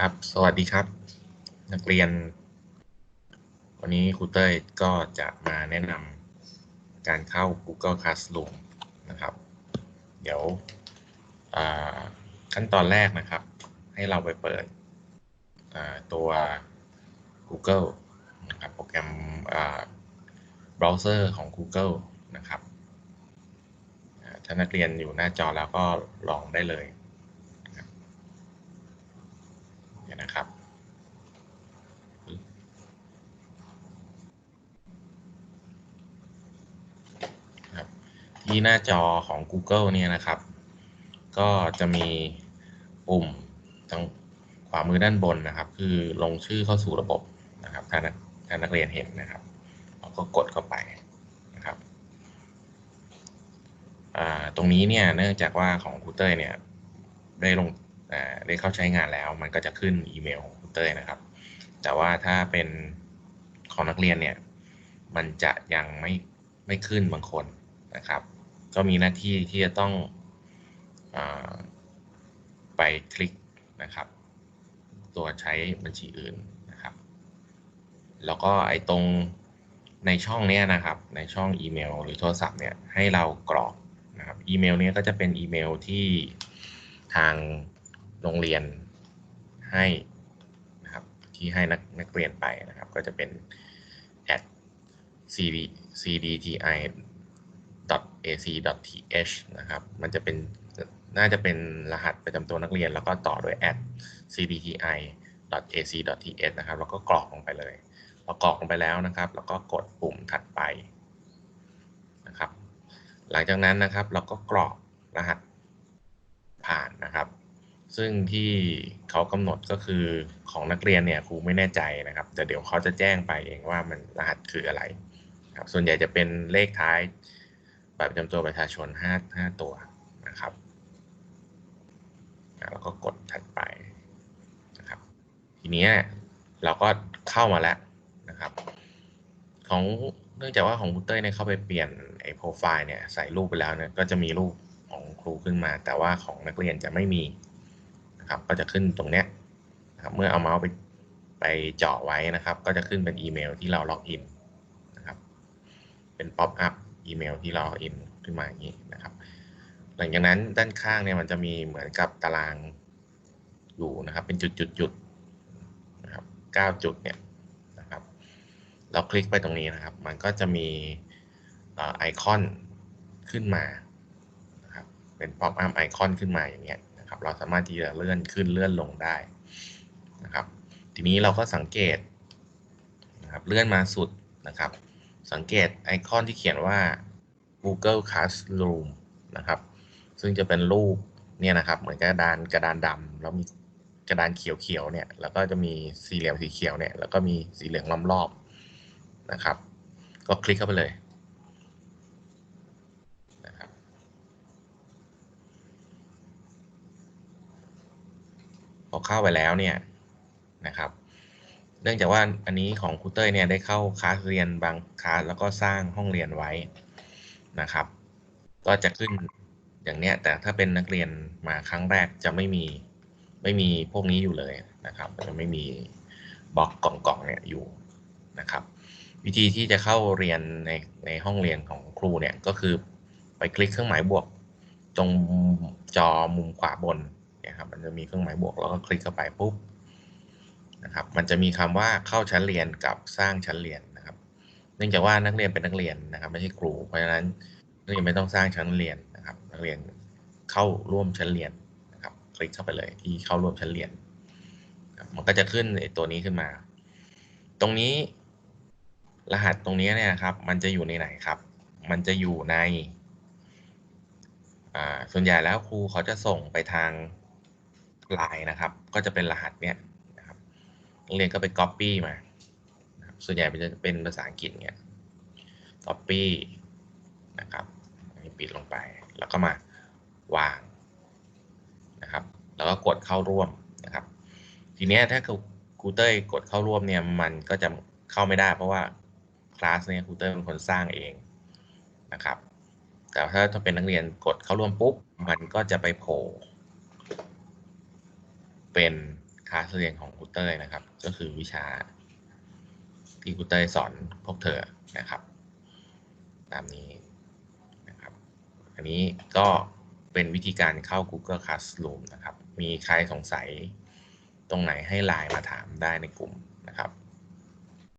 ครับ สวัสดีครับ นักเรียน วันนี้ครูเต้ยก็จะมาแนะนำการเข้า Google Classroom นะครับ เดี๋ยวขั้นตอนแรกนะครับ ให้เราไปเปิดตัว Google นะครับ โปรแกรมเบราว์เซอร์ของ Google นะครับ ถ้านักเรียนอยู่หน้าจอแล้วก็ลองได้เลย นะครับที่หน้าจอของ Google เนี่ยนะครับ ก็จะมีปุ่มทางขวามือด้านบนนะครับ คือลงชื่อเข้าสู่ระบบนะครับถ้าถ้านักเรียนเห็นนะครับเราก็กดเข้าไปนะครับตรงนี้เนี่ยเนื่องจากว่าของคูเตอร์เนี่ยได้ลง ได้เข้าใช้งานแล้ว มันก็จะขึ้นอีเมลของคุณเต้ยนะครับ แต่ว่าถ้าเป็นของนักเรียนเนี่ยมันจะยังไม่ไม่ขึ้นบางคนนะครับ ก็มีหน้าที่ที่จะต้องอไปคลิกนะครับ ตัวใช้บัญชีอื่นนะครับ แล้วก็ไอ้ตรงในช่องเนี้ยนะครับ ในช่องอีเมล หรือโทรศัพท์เนี่ยให้เรากรอกนะครับอีเมลเนี้ยก็จะเป็นอีเมลที่ทาง โรงเรียนให้นะครับที่ให้นักนักเรียนไปนะครับ ก็จะเป็น at cd cdti ac th นะครับ มันจะเป็นน่าจะเป็นรหัสประจำตัวนักเรียน แล้วก็ต่อด้วย at cdti ac th นะครับ แล้วก็กรอกลงไปเลยพอกรอกลงไปแล้วนะครับ แล้วก็กดปุ่มถัดไปนะครับ หลังจากนั้นนะครับ เราก็กรอกรหัสผ่านนะครับ ซึ่งที่เขากำหนดก็คือของนักเรียนเนี่ยครูไม่แน่ใจนะครับ แต่เดี๋ยวเขาจะแจ้งไปเองว่ามันรหัสคืออะไรครับส่วนใหญ่จะเป็นเลขท้ายบัตรประจำตัวประชาชน 5 5 ตัวนะครับแล้วก็กดถัดไปนะครับ ทีนี้เราก็เข้ามาแล้วนะครับ ของเนื่องจากว่าของคุณเต้ยเนี่ยเข้าไปเปลี่ยนไอ้โปรไฟล์เนี่ยใส่รูปไปแล้วเนี่ยก็จะมีรูปของครูขึ้นมา แต่ว่าของนักเรียนจะไม่มี ครับ ก็จะขึ้นตรงเนี้ยนะครับเมื่อเอาเมาส์ไปไปเจาะไว้นะครับ ก็จะขึ้นเป็นอีเมลที่เราล็อกอินนะครับ เป็นป๊อปอัพอีเมลที่เราล็อกอินขึ้นมาอย่างนี้นะครับ หลังจากนั้นด้านข้างเนี่ยมันจะมีเหมือนกับตารางอยู่นะครับ เป็นจุดๆนะครับเก้าจุดเนี่ยนะครับ เราคลิกไปตรงนี้นะครับ มันก็จะมีไอคอนขึ้นมานะครับ เป็นป๊อปอัพไอคอนขึ้นมาอย่างเงี้ย ครับ เราสามารถที่จะเลื่อนขึ้นเลื่อนลงได้นะครับ ทีนี้เราก็สังเกตนะครับเลื่อนมาสุดนะครับ สังเกตไอคอนที่เขียนว่า Google Classroom นะครับ ซึ่งจะเป็นรูปเนี่ยนะครับ เหมือนกระดานกระดานดำแล้วมีกระดานเขียวๆเนี่ยแล้วก็จะมีสี่เหลี่ยมสีเขียวเนี่ยแล้วก็มีสีเหลืองล้อมรอบนะครับ ก็คลิกเข้าไปเลย อเข้าไปแล้วเนี่ยนะครับ เนื่องจากว่าอันนี้ของครูเต้ยเนี่ยได้เข้าคลาสเรียนบางคลาสแล้วก็สร้างห้องเรียนไว้นะครับ ก็จะขึ้นอย่างเนี้ยแต่ถ้าเป็นนักเรียนมาครั้งแรกจะไม่มีไม่มีพวกนี้อยู่เลยนะครับจะไม่มีบล็อกกล่องๆเนี่ยอยู่นะครับ วิธีที่จะเข้าเรียนในในห้องเรียนของครูเนี่ยก็คือไปคลิกเครื่องหมายบวก ตรงจอมุมขวาบน นี่ยครับมันจะมีเครื่องหมายบวกแล้วก็คลิกเข้าไปปุ๊บนะครับมันจะมีคำว่าเข้าชั้นเรียนกับสร้างชั้นเรียนนะครับ เนื่องจากว่านักเรียนเป็นนักเรียนนะครับ ไม่ใช่ครู เพราะฉะนั้นนักเรียนไม่ต้องสร้างชั้นเรียนนะครับ นักเรียนเข้าร่วมชั้นเรียนนะครับ คลิกเข้าไปเลยที่เข้าร่วมชั้นเรียน มันก็จะขึ้นตัวนี้ขึ้นมา ตรงนี้ รหัสตรงนี้เนี่ยครับ มันจะอยู่ในไหนครับ มันจะอยู่ในส่วนใหญ่แล้วครูเขาจะส่งไปทาง ลายนะครับ ก็จะเป็นรหัสเนี้ยนะครับนักเรียนก็ไป Copy มาส่วนใหญ่มันจะเป็นภาษาอังกฤษเนี่ย Copy นะครับปิดลงไป แล้วก็มาวางนะครับ แล้วก็กดเข้าร่วมนะครับ ทีนี้ถ้าครูเต้ยกดเข้าร่วมเนี่ยมันก็จะเข้าไม่ได้ เพราะว่าคลาสเนี่ยครูเต้ยเป็นคนสร้างเองนะครับ แต่ถ้าถ้าเป็นนักเรียนกดเข้าร่วมปุ๊บมันก็จะไปโผล่ เป็นคลาสเรียนของครูเต้ยนะครับ ก็คือวิชาที่ครูเต้ยสอนพวกเธอนะครับ ตามนี้นะครับ อันนี้ก็เป็นวิธีการเข้า Google Classroom นะครับ มีใครสงสัยตรงไหนให้ไลน์มาถามได้ในกลุ่มนะครับ